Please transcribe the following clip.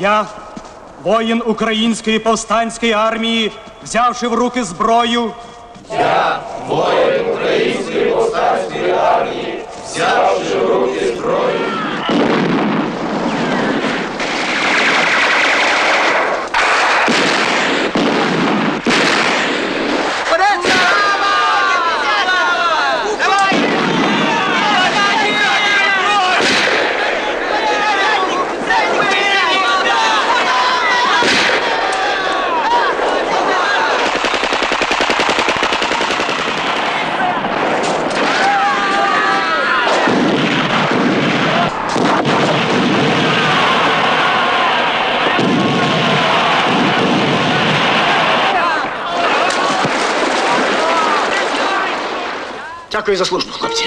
Я, воїн Української повстанської армії, взявши в руки зброю, Дякую за службу, хлопці.